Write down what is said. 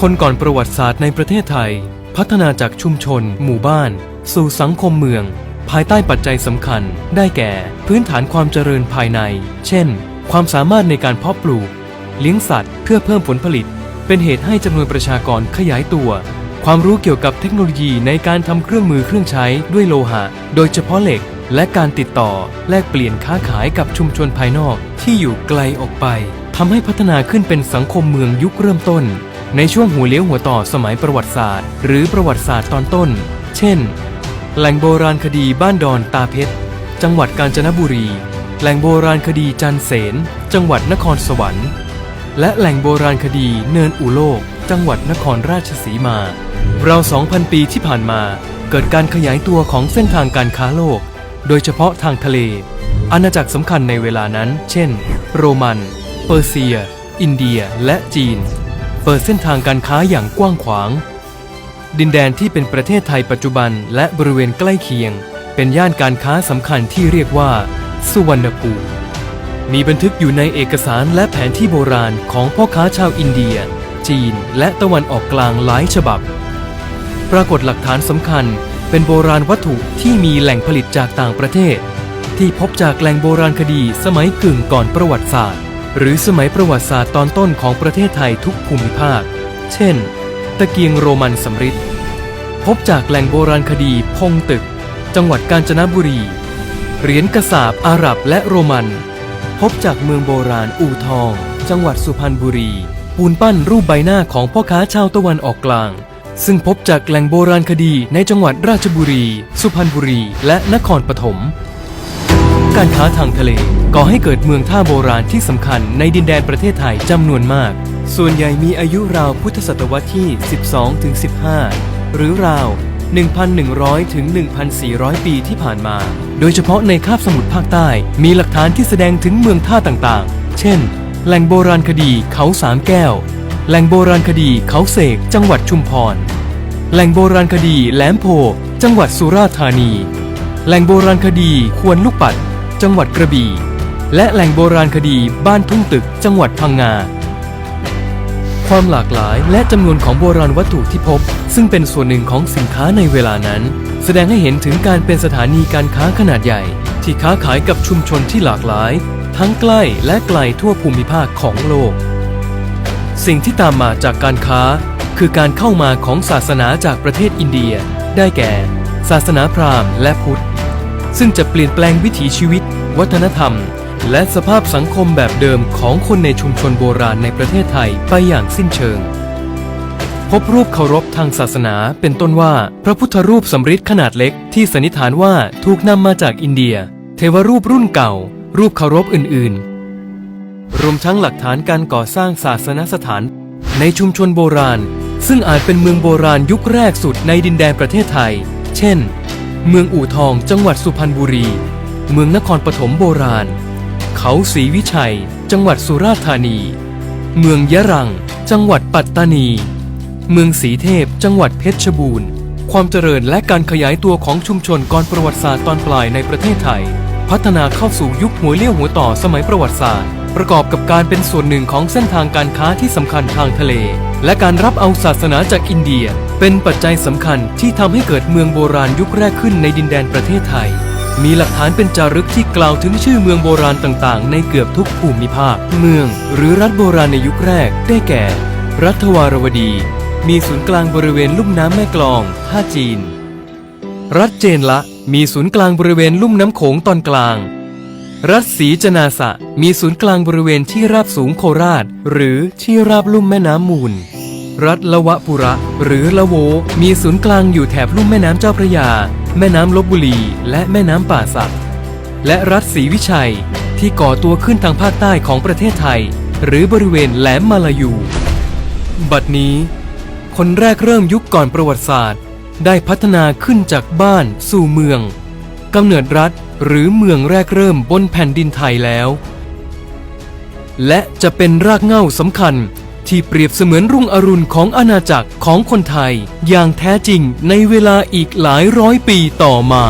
คนก่อนประวัติศาสตร์ในประเทศไทย พัฒนาจากชุมชน หมู่บ้าน สู่สังคมเมือง ภายใต้ปัจจัยสำคัญ ได้แก่ พื้นฐานความเจริญภายใน เช่น ความสามารถในการเพาะปลูก เลี้ยงสัตว์ เพื่อเพิ่มผลผลิต เป็นเหตุให้จำนวนประชากรขยายตัว ความรู้เกี่ยวกับเทคโนโลยีในการทำเครื่องมือเครื่องใช้ด้วยโลหะ โดยเฉพาะเหล็กและการติดต่อแลกเปลี่ยนค้าขายกับชุมชนภายนอกที่อยู่ไกลออกไปทำให้พัฒนาขึ้นเป็นสังคมเมืองยุคเริ่มต้น ในช่วงหัวเลี้ยวหัวต่อสมัยประวัติศาสตร์ หรือประวัติศาสตร์ตอนต้น เช่น แหล่งโบราณคดีบ้านดอนตาเพชร จังหวัดกาญจนบุรี แหล่งโบราณคดีจันเสน จังหวัดนครสวรรค์ และแหล่งโบราณคดีเนินอุโลก จังหวัดนครราชสีมาเรา2,000 ปีที่ผ่านมา เกิดการขยายตัวของเส้นทางการค้าโลก โดยเฉพาะทางทะเล อาณาจักรสำคัญในเวลานั้น เช่น โรมัน เปอร์เซีย อินเดีย และจีน เปิดเส้นทางการค้าอย่างกว้างขวาง ดินแดนที่เป็นประเทศไทยปัจจุบันและบริเวณใกล้เคียง เป็นย่านการค้าสำคัญที่เรียกว่า สุวรรณภูมิมีบันทึกอยู่ในเอกสารและแผนที่โบราณของพ่อค้าชาวอินเดีย จีน และตะวันออกกลางหลายฉบับ ปรากฏหลักฐานสำคัญเป็นโบราณวัตถุที่มีแหล่งผลิตจากต่างประเทศ ที่พบจากแหล่งโบราณคดีสมัยกึ่งก่อนประวัติศาสตร์ หรือสมัยประวัติศาสตร์ตอนต้นของประเทศไทยทุกภูมิภาค เช่น ตะเกียงโรมันสำริดพบจากแหล่งโบราณคดีพงตึก จังหวัดกาญจนบุรี เหรียญกระสาบอาหรับและโรมัน พบจากเมืองโบราณอู่ทอง จังหวัดสุพรรณบุรี ปูนปั้นรูปใบหน้าของพ่อค้าชาวตะวันออกกลาง ซึ่งพบจากแหล่งโบราณคดีในจังหวัดราชบุรี สุพรรณบุรี และนครปฐม การค้าทางทะเล ก่อให้เกิดเมืองท่าโบราณที่สำคัญในดินแดนประเทศไทยจำนวนมาก ส่วนใหญ่มีอายุราวพุทธศตวรรษที่ 12-15 หรือราว 1,100 ถึง 1,400 ปีที่ผ่านมา โดยเฉพาะในคาบสมุทรภาคใต้ มีหลักฐานที่แสดงถึงเมืองท่าต่างๆ เช่น แหล่งโบราณคดีเขาสามแก้ว แหล่งโบราณคดีเขาเสก จังหวัดชุมพร แหล่งโบราณคดีแหลมโพ จังหวัดสุราษฎร์ธานี แหล่งโบราณคดีควรลูกปัด จังหวัดกระบี่ และแหล่งโบราณคดีบ้านทุ่งตึกจังหวัดพังงา ความหลากหลายและจำนวนของโบราณวัตถุที่พบ ซึ่งเป็นส่วนหนึ่งของสินค้าในเวลานั้น แสดงให้เห็นถึงการเป็นสถานีการค้าขนาดใหญ่ ที่ค้าขายกับชุมชนที่หลากหลาย ทั้งใกล้และไกลทั่วภูมิภาคของโลก สิ่งที่ตามมาจากการค้า คือการเข้ามาของศาสนาจากประเทศอินเดีย ได้แก่ ศาสนาพราหมณ์และพุทธ ซึ่งจะเปลี่ยนแปลงวิถีชีวิต วัฒนธรรม และสภาพสังคมแบบเดิมของคนในชุมชนโบราณในประเทศไทยไปอย่างสิ้นเชิง พบรูปเคารพทางศาสนาเป็นต้นว่า พระพุทธรูปสำริดขนาดเล็กที่สันนิษฐานว่าถูกนำมาจากอินเดีย เทวรูปรุ่นเก่า รูปเคารพอื่นๆ รวมทั้งหลักฐานการก่อสร้างศาสนสถาน ในชุมชนโบราณ ซึ่งอาจเป็นเมืองโบราณยุคแรกสุดในดินแดนประเทศไทย เช่น เมืองอู่ทองจังหวัดสุพรรณบุรี เมืองนครปฐมโบราณ เขาศรีวิชัย จังหวัดสุราษฎร์ธานี เมืองยะรัง จังหวัดปัตตานี เมืองสีเทพ จังหวัดเพชรบูรณ์ ความเจริญและการขยายตัวของชุมชนก่อนประวัติศาสตร์ตอนปลายในประเทศไทย พัฒนาเข้าสู่ยุคหัวเลี้ยวหัวต่อสมัยประวัติศาสตร์ ประกอบกับการเป็นส่วนหนึ่งของเส้นทางการค้าที่สำคัญทางทะเล และการรับเอาศาสนาจากอินเดีย เป็นปัจจัยสำคัญที่ทำให้เกิดเมืองโบราณยุคแรกขึ้นในดินแดนประเทศไทย มีหลักฐานเป็นจารึกที่กล่าวถึงชื่อเมืองโบราณต่างๆ ในเกือบทุกภูมิภาค เมือง หรือรัฐโบราณในยุคแรก ได้แก่ รัฐวารวดี มีศูนย์กลางบริเวณลุ่มน้ำแม่กลอง ท่าจีน รัฐเจนละ มีศูนย์กลางบริเวณลุ่มน้ำโขงตอนกลาง รัฐศรีจนาสะ มีศูนย์กลางบริเวณที่ราบสูงโคราช หรือที่ราบลุ่มแม่น้ำมูล รัฐละวะปุระ หรือละโว มีศูนย์กลางอยู่แถบลุ่มแม่น้ำเจ้าพระยา แม่น้ำลบบุรี และแม่น้ำป่าสัก และรัฐศรีวิชัย ที่ก่อตัวขึ้นทางภาคใต้ของประเทศไทย หรือบริเวณแหลมมาลายู บัดนี้ คนแรกเริ่มยุคก่อนประวัติศาสตร์ ได้พัฒนาขึ้นจากบ้านสู่เมืองกำเนิดรัฐหรือเมืองแรกเริ่มบนแผ่นดินไทยแล้ว และจะเป็นรากเหง้าสำคัญ ที่เปรียบเสมือนรุ่งอรุณของอาณาจักรของคนไทย อย่างแท้จริงในเวลาอีกหลายร้อยปีต่อมา